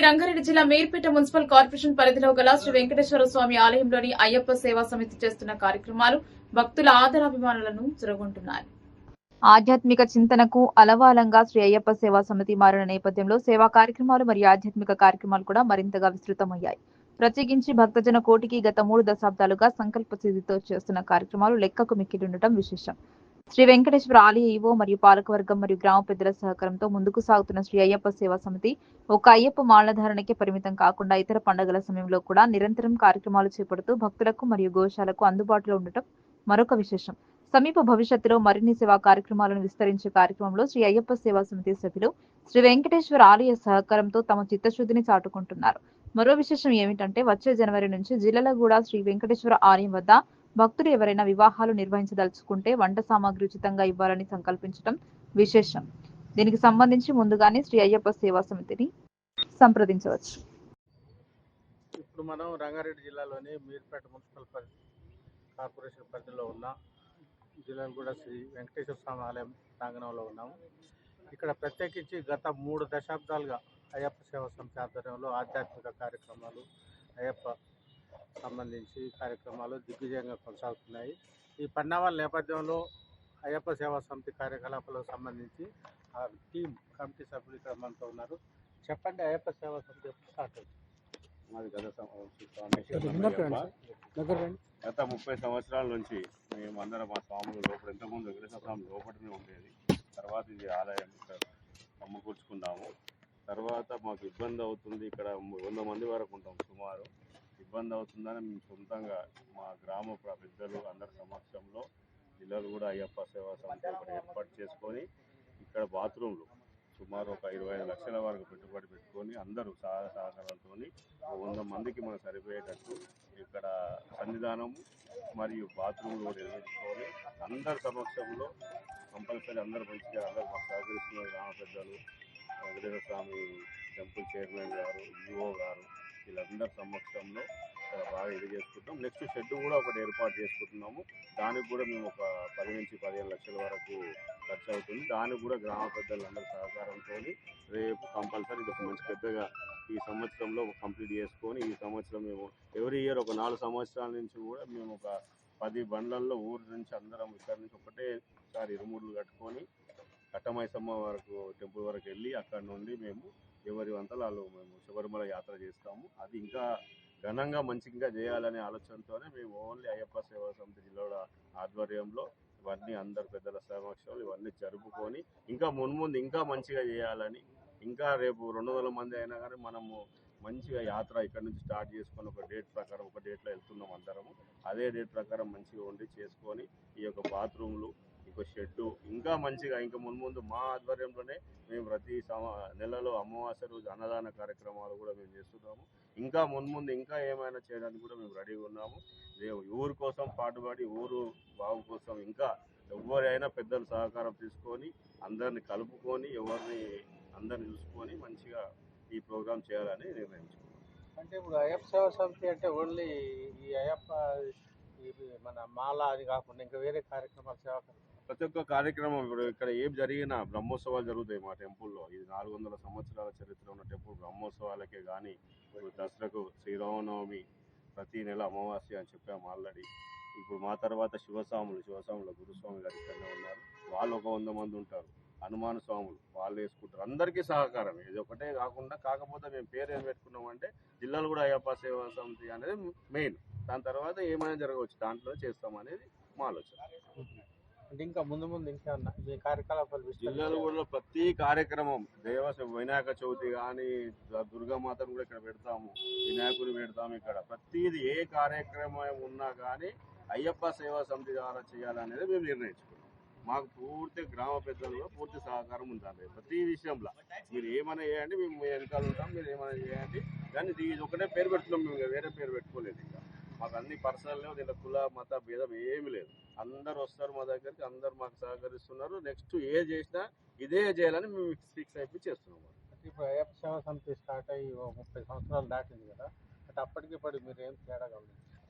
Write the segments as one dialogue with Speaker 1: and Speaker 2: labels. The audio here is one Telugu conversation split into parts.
Speaker 1: శ్రీ రంగారెడ్డి జిల్లా మీర్పేట మున్సిపల్ కార్పొరేషన్ పరిధిలో గల శ్రీ వెంకటేశ్వర స్వామి ఆలయంలోని అయ్యప్ప సేవా సమితి చేస్తున్న కార్యక్రమాలు భక్తుల ఆదరాభిమానులను జరగొంటున్నాయి. ఆధ్యాత్మిక చింతనకు అలవాలంగా శ్రీ అయ్యప్ప సేవా సమితి మారిన నేపథ్యంలో సేవా కార్యక్రమాలు మరియు ఆధ్యాత్మిక కార్యక్రమాలు కూడా మరింతగా విస్తృతమయ్యాయి. ప్రత్యేకించి భక్తజన కోటికి గత మూడు దశాబ్దాలుగా సంకల్ప సిద్ధితో చేస్తున్న కార్యక్రమాలు లెక్కకు మిక్కిలుండటం విశేషం. శ్రీ వెంకటేశ్వర ఆలయ ఈవో మరియు పాలకవర్గం మరియు గ్రామ పెద్దల సహకారంతో ముందుకు సాగుతున్న శ్రీ అయ్యప్ప సేవా సమితి ఒక అయ్యప్ప మాలధారణకే పరిమితం కాకుండా ఇతర పండుగల సమయంలో కూడా నిరంతరం కార్యక్రమాలు చేపడుతూ భక్తులకు మరియు గోశాలకు అందుబాటులో ఉండటం మరొక విశేషం. సమీప భవిష్యత్తులో మరిన్ని సేవా కార్యక్రమాలను విస్తరించే కార్యక్రమంలో శ్రీ అయ్యప్ప సేవా సమితి సభ్యులు శ్రీ వెంకటేశ్వర ఆలయ సహకారంతో తమ చిత్తశుద్ధిని చాటుకుంటున్నారు. మరో విశేషం ఏమిటంటే వచ్చే జనవరి నుంచి జిల్లాలో కూడా శ్రీ వెంకటేశ్వర ఆలయం వద్ద భక్తులు ఎవరైనా వివాహాలు నిర్వహించదలుచుకుంటే వంట సామాగ్రి ఉచితంగా ఇవ్వాలని సంకల్పించడం విశేషం. దీనికి సంబంధించి ముందుగానే శ్రీ అయ్యప్ప సేవా సమితిని సంప్రదించవచ్చు.
Speaker 2: ఇప్పుడు మనం రంగారెడ్డి జిల్లాలోని మీర్పేట మున్సిపల్ పరి కార్పొరేషన్ పరిధిలో ఉన్న జిల్లాలో కూడా శ్రీ వెంకటేశ్వర స్వామి ఆలయం ప్రాంగణంలో ఉన్నాము. ఇక్కడ ప్రత్యేకించి గత మూడు దశాబ్దాలుగా అయ్యప్ప సేవా సమితి ఆధ్వర్యంలో ఆధ్యాత్మిక కార్యక్రమాలు అయ్యప్ప సంబంధించి కార్యక్రమాలు దిగ్విజయంగా కొనసాగుతున్నాయి. ఈ పరిణామాల నేపథ్యంలో అయ్యప్ప సేవా సమితి కార్యకలాపాలకు సంబంధించి ఆ టీం కమిటీ సభ్యులు ఇక్కడ మనతో ఉన్నారు. చెప్పండి అయ్యప్ప సేవా సమితి ఎప్పుడు స్టార్ట్ అవుతుంది?
Speaker 3: మాది గత సంవత్సరం గత ముప్పై సంవత్సరాల నుంచి మేము అందరం మా స్వాములు లోపల ఇంతకుముందు వెంకటేశ్వర స్వామి లోపలనే ఉండేది. తర్వాత ఇది ఆలయం ఇక్కడ సమకూర్చుకున్నాము తర్వాత మాకు ఇబ్బంది అవుతుంది. ఇక్కడ వంద మంది వరకు ఉంటాం సుమారు. ఇబ్బంది అవుతుందని మేము సొంతంగా మా గ్రామ పెద్దలు అందరి సమక్షంలో పిల్లలు కూడా అయ్యప్ప సేవా సంస్థ ఒకటి ఏర్పాటు చేసుకొని ఇక్కడ బాత్రూమ్లు సుమారు ఒక ఇరవై ఐదు లక్షల వరకు పెట్టుబడి పెట్టుకొని అందరూ సహాయ సహకారాలతో వంద మందికి మనం సరిపోయేటట్టు ఇక్కడ సన్నిధానం మరియు బాత్రూమ్లు కూడా నిర్మించుకొని అందరి సమక్షంలో కంపల్సరీ అందరూ మంచిగా అందరూ మాకు సహకరిస్తున్న గ్రామ పెద్దలు. వెంకటేశ్వర స్వామి టెంపుల్ చైర్మన్ గారు ఈఓ గారు వీళ్ళందరి సమక్షంలో బాగా ఇది చేసుకుంటాం. నెక్స్ట్ షెడ్ కూడా ఒకటి ఏర్పాటు చేసుకుంటున్నాము. దానికి కూడా మేము ఒక పది నుంచి పదిహేను లక్షల వరకు ఖర్చు అవుతుంది దానికి కూడా గ్రామ పెద్దలందరి సహకారంతో రేపు కంపల్సరీ ఇది ఒక మంచి పెద్దగా ఈ సంవత్సరంలో కంప్లీట్ చేసుకొని ఈ సంవత్సరం మేము ఎవ్రీ ఇయర్ ఒక నాలుగు సంవత్సరాల నుంచి కూడా మేము ఒక పది బండ్లల్లో ఊరు నుంచి అందరం ఇక్కడ నుంచి ఒకటేసారి ఇరుముడులు కట్టుకొని కట్టమైసమ్మ వరకు టెంపుల్ వరకు వెళ్ళి అక్కడ నుండి మేము ఎవరి వంతలాలు మేము శబరిమల యాత్ర చేస్తాము. అది ఇంకా ఘనంగా మంచిగా చేయాలనే ఆలోచనతోనే మేము ఓన్లీ అయ్యప్ప సేవా సమితి జిల్లా ఆధ్వర్యంలో ఇవన్నీ అందరు పెద్దల సమక్షంలో ఇవన్నీ జరుపుకొని ఇంకా మున్ముందు ఇంకా మంచిగా చేయాలని ఇంకా రేపు రెండు వందల మంది అయినా కానీ మనము మంచిగా యాత్ర ఇక్కడ నుంచి స్టార్ట్ చేసుకొని ఒక డేట్ ప్రకారం ఒక డేట్లో వెళ్తున్నాం అందరము. అదే డేట్ ప్రకారం మంచిగా ఉండి చేసుకొని ఈ యొక్క బాత్రూమ్లు ఇంకో షెడ్డు ఇంకా మంచిగా ఇంకా మున్ముందు మా ఆధ్వర్యంలోనే మేము ప్రతి సమ నెలలో అమావాస్య రోజు అన్నదాన కార్యక్రమాలు కూడా మేము చేస్తున్నాము. ఇంకా మున్ముందు ఇంకా ఏమైనా చేయడానికి కూడా మేము రెడీగా ఉన్నాము. ఊరు కోసం పాటుపడి ఊరు బాగు కోసం ఇంకా ఎవరైనా పెద్దలు సహకారం తీసుకొని అందరిని కలుపుకొని ఎవరిని అందరిని చూసుకొని మంచిగా ఈ ప్రోగ్రామ్ చేయాలని నిర్ణయించుకున్నాం.
Speaker 2: అంటే ఇప్పుడు అయ్యప్ప సేవా సమితి అంటే ఓన్లీ ఈ అయ్యప్ప ఇది మన మాల అది కాకుండా ఇంకా వేరే కార్యక్రమాలు సేవా కార్యక్రమాలు
Speaker 3: ప్రతి ఒక్క కార్యక్రమం ఇప్పుడు ఇక్కడ ఏం జరిగినా బ్రహ్మోత్సవాలు జరుగుతాయి మా టెంపుల్లో. ఇది నాలుగు వందల సంవత్సరాల చరిత్ర ఉన్న టెంపుల్. బ్రహ్మోత్సవాలకే కానీ ఇప్పుడు దసరాకు శ్రీరామనవమి ప్రతి నెల అమావాస్య అని చెప్పాము ఆల్రెడీ. ఇప్పుడు మా తర్వాత శివస్వాములు శివస్వాముల గురుస్వామి గారు ఇక్కడనే ఉన్నారు. వాళ్ళు ఒక వంద మంది ఉంటారు. హనుమాన స్వాములు వాళ్ళు వేసుకుంటారు. అందరికీ సహకారం. ఇది ఒకటే కాకుండా కాకపోతే మేము పేరు ఏం పెట్టుకున్నామంటే జిల్లాలో కూడా అయ్యప్ప సేవా సమితి అనేది మెయిన్. దాని తర్వాత ఏమైనా జరగవచ్చు దాంట్లో చేస్తామనేది మా ఆలోచన.
Speaker 2: అంటే ఇంకా ముందు ముందు ఇంకా ఈ కార్యకలాపాలు విస్తరించి-
Speaker 3: జిల్లాలో కూడా ప్రతి కార్యక్రమం దేవ వినాయక చవితి కానీ దుర్గామాతను కూడా ఇక్కడ పెడతాము. వినాయకుని పెడతాము ఇక్కడ. ప్రతిది ఏ కార్యక్రమం ఉన్నా కానీ అయ్యప్ప సేవా సమితి ద్వారా చేయాలనేది మేము నిర్ణయించుకున్నాం. మాకు పూర్తి గ్రామ పెద్దలు కూడా పూర్తి సహకారం ఉండాలి. ప్రతి విషయంలో. మీరు ఏమైనా చేయండి మేము వెనకాల ఉంటాం మీరు ఏమైనా చేయండి. కానీ ఇది ఒకటే పేరు పెడుతున్నాం మేము వేరే పేరు పెట్టుకోలేదు ఇంకా. మాకు అన్ని పర్సనల్ లేవు దీంట్లో కుల మత భేదం ఏమీ లేదు. అందరు వస్తారు మా దగ్గరికి అందరు మాకు సహకరిస్తున్నారు. నెక్స్ట్ ఏ చేసినా ఇదే చేయాలని మేము ఫిక్స్ అయిపోయి చేస్తున్నాం
Speaker 2: ఇప్పుడు అయ్యప్ప సేవా సమితి స్టార్ట్ అయ్యి ముప్పై సంవత్సరాలు దాటింది కదా అంటే అప్పటికి ఇప్పుడు మీరు ఏం తేడా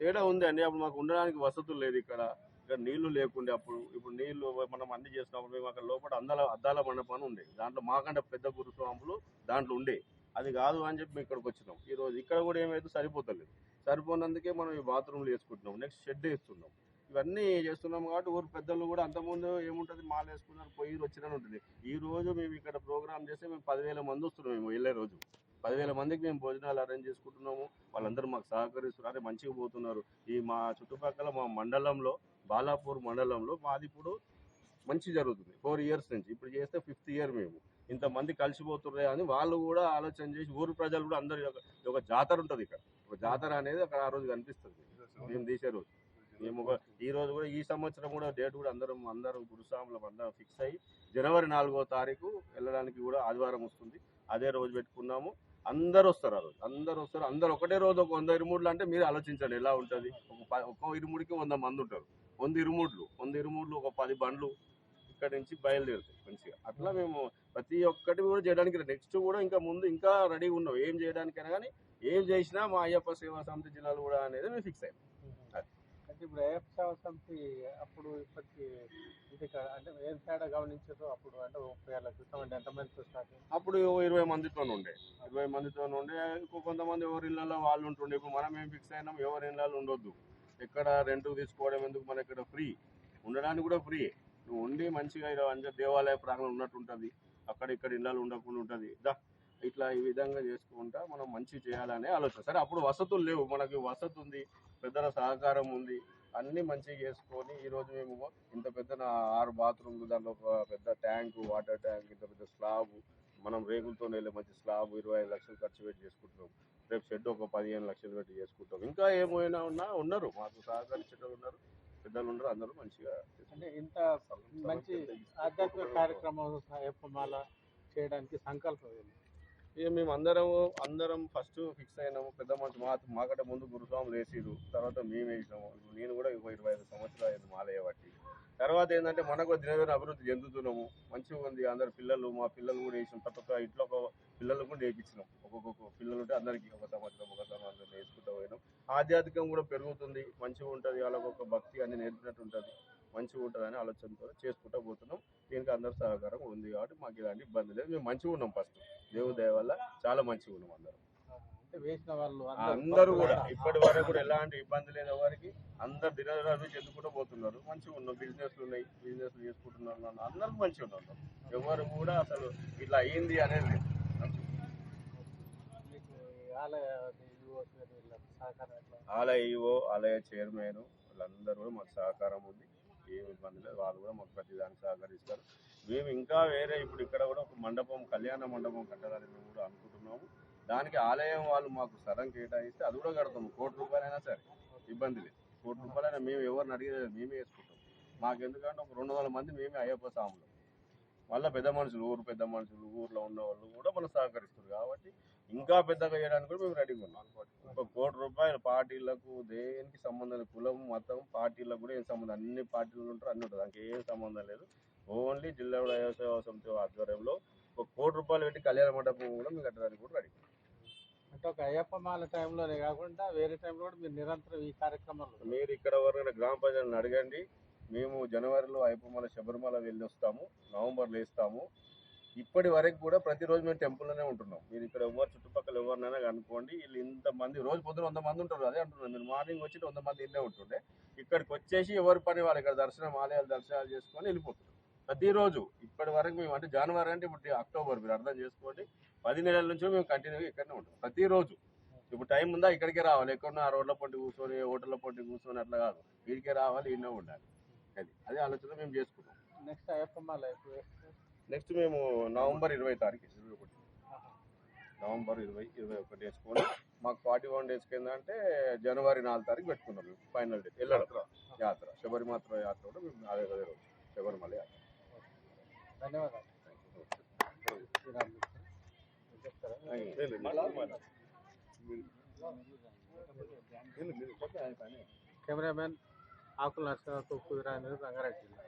Speaker 3: తేడా ఉంది అండి. అప్పుడు మాకు ఉండడానికి వసతులు లేదు ఇక్కడ. ఇక్కడ నీళ్ళు లేకుండే అప్పుడు ఇప్పుడు నీళ్ళు మనం అన్ని చేసినప్పుడు మేము అక్కడ లోపల అందాల అద్దాల మండపం ఉంది దాంట్లో మాకంటే పెద్ద గురుస్వాములు దాంట్లో ఉండే. అది కాదు అని చెప్పి మేము ఇక్కడికి వచ్చినాం. ఈ రోజు ఇక్కడ కూడా ఏమైతే సరిపోతలేదు. సరిపోనందుకే మనం ఈ బాత్రూమ్లు వేసుకుంటున్నాం నెక్స్ట్ షెడ్ వేస్తున్నాం. ఇవన్నీ చేస్తున్నాం కాబట్టి ఊరు పెద్దలు కూడా అంతకుముందు ఏముంటుంది మాల వేసుకున్నారు పోయి వచ్చినని ఉంటుంది. ఈ రోజు మేము ఇక్కడ ప్రోగ్రామ్ చేస్తే మేము పదివేల మంది వస్తున్నాం మేము వెళ్ళే రోజు. పదివేల మందికి మేము భోజనాలు అరేంజ్ చేసుకుంటున్నాము. వాళ్ళందరూ మాకు సహకరిస్తున్నారు అరే మంచిగా పోతున్నారు. ఈ మా చుట్టుపక్కల మా మండలంలో బాలాపూర్ మండలంలో మాది ఇప్పుడు మంచి జరుగుతుంది. ఫోర్ ఇయర్స్ నుంచి ఇప్పుడు చేస్తే ఫిఫ్త్ ఇయర్ మేము. ఇంతమంది కలిసిపోతుర్రే అని వాళ్ళు కూడా ఆలోచన చేసి ఊరు ప్రజలు కూడా అందరు ఒక ఒక జాతర ఉంటుంది ఇక్కడ. ఒక జాతర అనేది అక్కడ ఆ రోజు కనిపిస్తుంది. మేము తీసే రోజు. మేము ఒక ఈ రోజు కూడా ఈ సంవత్సరం కూడా డేట్ కూడా అందరం అందరం గురుస్వాములం అందరం ఫిక్స్ అయ్యి జనవరి నాలుగో తారీఖు వెళ్ళడానికి కూడా ఆదివారం వస్తుంది. అదే రోజు పెట్టుకున్నాము. అందరు వస్తారు ఆ రోజు. అందరు వస్తారు. అందరు ఒకటే రోజు ఒక వంద ఇరుమూడ్లు అంటే మీరు ఆలోచించండి ఎలా ఉంటుంది. ఒక ప- ఒక్కో ఇరుముడికి వంద మంది ఉంటారు. వంద ఇరుమూడ్లు వంద ఇరుమూడ్లు ఒక పది బండ్లు ఇక్కడ నుంచి బయలుదేరుతాయి మంచిగా. అట్లా మేము ప్రతి ఒక్కటి కూడా చేయడానికి నెక్స్ట్ కూడా ఇంకా ముందు ఇంకా రెడీగా ఉన్నాం. ఏం చేయడానికైనా కానీ ఏం చేసినా మా అయ్యప్ప సేవా సమితి జిల్లాలు కూడా అనేది మేము ఫిక్స్ అయ్యాం.
Speaker 2: అంటే ఇప్పుడు ఏఎఫ్ సేవా సమితి అప్పుడు ఇప్పటికి ఇది అంటే ఏం తేడా గమనించారు అప్పుడు అంటే ముప్పై ఏళ్ళ క్రితం అంటే అయింది?
Speaker 3: అప్పుడు ఇరవై మందితో ఉండే. ఇరవై మందితో ఉండే. ఇంకో కొంతమంది ఎవరి ఇళ్ళలో వాళ్ళు ఉంటుండే. ఇప్పుడు మనం ఏం ఫిక్స్ అయినాం? ఎవరి ఇళ్ళలో ఉండొద్దు. ఎక్కడ రెంట్ తీసుకోవడం ఎందుకు? మన ఇక్కడ ఫ్రీ ఉండడానికి కూడా ఫ్రీ నువ్వు ఉండి మంచిగా ఇలా అంజ దేవాలయ ప్రాంగణం ఉన్నట్టు ఉంటుంది. అక్కడ ఇక్కడ ఇళ్ళలు ఉండకుండా ఉంటుంది. దా ఇట్లా ఈ విధంగా చేసుకుంటా మనం మంచి చేయాలనే ఆలోచన. సరే అప్పుడు వసతులు లేవు. మనకి వసతి ఉంది పెద్దల సహకారం ఉంది. అన్ని మంచిగా చేసుకొని ఈ రోజు మేము ఇంత పెద్ద ఆరు బాత్రూమ్లు దాంట్లో ఒక పెద్ద ట్యాంక్ వాటర్ ట్యాంక్ ఇంత పెద్ద స్లాబ్ మనం రేకులతో వెళ్ళే మంచి స్లాబ్ ఇరవై ఐదు లక్షలు ఖర్చు పెట్టి చేసుకుంటున్నాం. రేపు షెడ్ ఒక పదిహేను లక్షలు పెట్టి చేసుకుంటాం. ఇంకా ఏమైనా ఉన్నా ఉన్నారు. మాకు సహకరించేటోళ్ళు ఉన్నారు. పెద్దలు ఉన్నారు అందరూ మంచిగా
Speaker 2: అంటే ఇంత మంచి ఆధ్యాత్మిక కార్యక్రమం అయ్యప్పమాల చేయడానికి సంకల్పం
Speaker 3: ఇక మేము అందరం అందరం ఫస్ట్ ఫిక్స్ అయినాము పెద్ద మనిషి మా మాకంటే ముందు గురుస్వాములు వేసిరు తర్వాత మేము వేసినాము నేను కూడా ఇరవై ఐదు సంవత్సరాలు అయింది మాలయ్య బట్టి తర్వాత ఏంటంటే మనకు దినదిన అభివృద్ధి చెందుతున్నాము. మంచిగా ఉంది. అందరు పిల్లలు మా పిల్లలు కూడా వేసినాం. ప్రతి ఒక్క ఇంట్లో ఒక పిల్లలు కూడా వేయించినాం ఒక్కొక్క పిల్లలు ఉంటే అందరికీ ఒక సంవత్సరం ఒక సంవత్సరం వేసుకుంటూ పోయినాం. ఆధ్యాత్మికం కూడా పెరుగుతుంది. మంచిగా ఉంటుంది. వాళ్ళకొక భక్తి అన్ని నేర్పినట్టు ఉంటుంది. మంచిగా ఉంటుంది అని ఆలోచనతో చేసుకుంటూ పోతున్నాం. దీనికి అందరు సహకారం ఉంది కాబట్టి మాకు ఇలాంటి ఇబ్బంది లేదు. మేము మంచిగా ఉన్నాం ఫస్ట్. దేవుడి దయ వల్ల చాలా మంచిగా ఉన్నాం అందరం.
Speaker 2: వేసిన వాళ్ళు
Speaker 3: అందరూ కూడా ఇప్పటి వరకు కూడా ఎలాంటి ఇబ్బంది లేదు ఎవరికి అందరు దినదినాభివృద్ధి చెందుకుంటూ పోతున్నారు. మంచిగా ఉన్నాం బిజినెస్లు ఉన్నాయి బిజినెస్ చేసుకుంటున్నారు అన్న- అందరూ మంచిగా ఉన్నారు. ఎవరు కూడా అసలు ఇట్లా అయ్యింది అనేది
Speaker 2: ఆలయ ఎట్లా?
Speaker 3: ఆలయ ఈఓ ఆలయ చైర్మన్ వాళ్ళందరూ కూడా మాకు సహకారం ఉంది. ఏం ఇబ్బంది లేదు. వాళ్ళు కూడా మాకు ప్రతి దానికి సహకరిస్తారు. మేము ఇంకా వేరే ఇప్పుడు ఇక్కడ కూడా ఒక మండపం కళ్యాణ మండపం కట్టాలని మేము కూడా అనుకుంటున్నాము. దానికి ఆలయం వాళ్ళు మాకు స్థలం కేటాయిస్తే అది కూడా కడతాము. కోటి రూపాయలైనా సరే ఇబ్బంది లేదు. కోటి రూపాయలైనా మేము ఎవరిని అడిగేది మేమే వేసుకుంటాం. మాకు ఎందుకంటే ఒక రెండు వందల మంది మేమే అయ్యప్ప స్వాములు. మళ్ళీ పెద్ద మనుషులు ఊరు పెద్ద మనుషులు ఊర్లో ఉన్న వాళ్ళు కూడా మనం సహకరిస్తారు కాబట్టి ఇంకా పెద్దగా చేయడానికి కూడా మేము రెడీగా ఉన్నాం. ఒక కోటి రూపాయలు పార్టీలకు దేనికి సంబంధం కులం మతం పార్టీలకు కూడా ఏం సంబంధం అన్ని పార్టీలు ఉంటారు అన్ని ఉంటుంది దానికి ఏం సంబంధం లేదు. ఓన్లీ జిల్లా వ్యవసాయ సమితి ఆధ్వర్యంలో ఒక కోటి రూపాయలు పెట్టి కళ్యాణ మండపం కూడా మేము కట్టడానికి కూడా రెడీ
Speaker 2: అంటే ఒక అయ్యప్ప మాల టైంలోనే కాకుండా వేరే టైంలో కూడా మీరు నిరంతరం ఈ కార్యక్రమంలో
Speaker 3: మీరు ఇక్కడ వరకు గ్రామ ప్రజలను అడగండి. మేము జనవరిలో అయ్యప్పమాల శబరిమల వెళ్ళి వస్తాము నవంబర్లో వేస్తాము. ఇప్పటి వరకు కూడా ప్రతిరోజు మేము టెంపుల్లోనే ఉంటున్నాం. మీరు ఇక్కడ ఎవరు చుట్టుపక్కల ఎవరినైనా అనుకోండి వీళ్ళు ఇంతమంది రోజు పొద్దున వంద మంది ఉంటారు అదే అంటున్నారు మీరు మార్నింగ్ వచ్చి వంద మంది ఇల్లే ఉంటుండే. ఇక్కడికి వచ్చేసి ఎవరి పని వాళ్ళు ఇక్కడ దర్శనం ఆలయాలు దర్శనాలు చేసుకొని వెళ్ళిపోతున్నారు ప్రతిరోజు ఇప్పటి వరకు మేము అంటే జనవరి అంటే ఇప్పుడు అక్టోబర్ మీరు అర్థం చేసుకోండి. పది నెలల నుంచి మేము కంటిన్యూగా ఇక్కడనే ఉంటాం. ప్రతిరోజు ఇప్పుడు టైం ఉందా ఇక్కడికే రావాలి. ఎక్కడన్నా ఆ రోడ్ల పొంటి కూర్చొని హోటళ్ళ పొంటి కూర్చొని అట్లా కాదు. వీడికే రావాలి ఈయనే ఉండాలి. అది అదే ఆలోచన మేము చేసుకుంటాం.
Speaker 2: నెక్స్ట్ వేస్తారు?
Speaker 3: నెక్స్ట్ మేము నవంబర్ ఇరవై తారీఖు ఇరవై ఒకటి. నవంబర్ ఇరవై ఇరవై ఒకటి వేసుకొని మాకు ఫార్టీ వన్ డేస్కి ఏంటంటే జనవరి నాలుగు తారీఖు పెట్టుకున్నాం మేము ఫైనల్ డే వెళ్ళడం. యాత్ర. శబరిమాత్ర యాత్ర కూడా మేము అదే అదే రోజు. శబరిమల యాత్ర.
Speaker 2: ధన్యవాదాలు శ్రీరామ్ మీరు చెప్తారా కెమెరామెన్ ఆకుల నరసింహ కుదిరా రంగారెడ్డి జిల్లా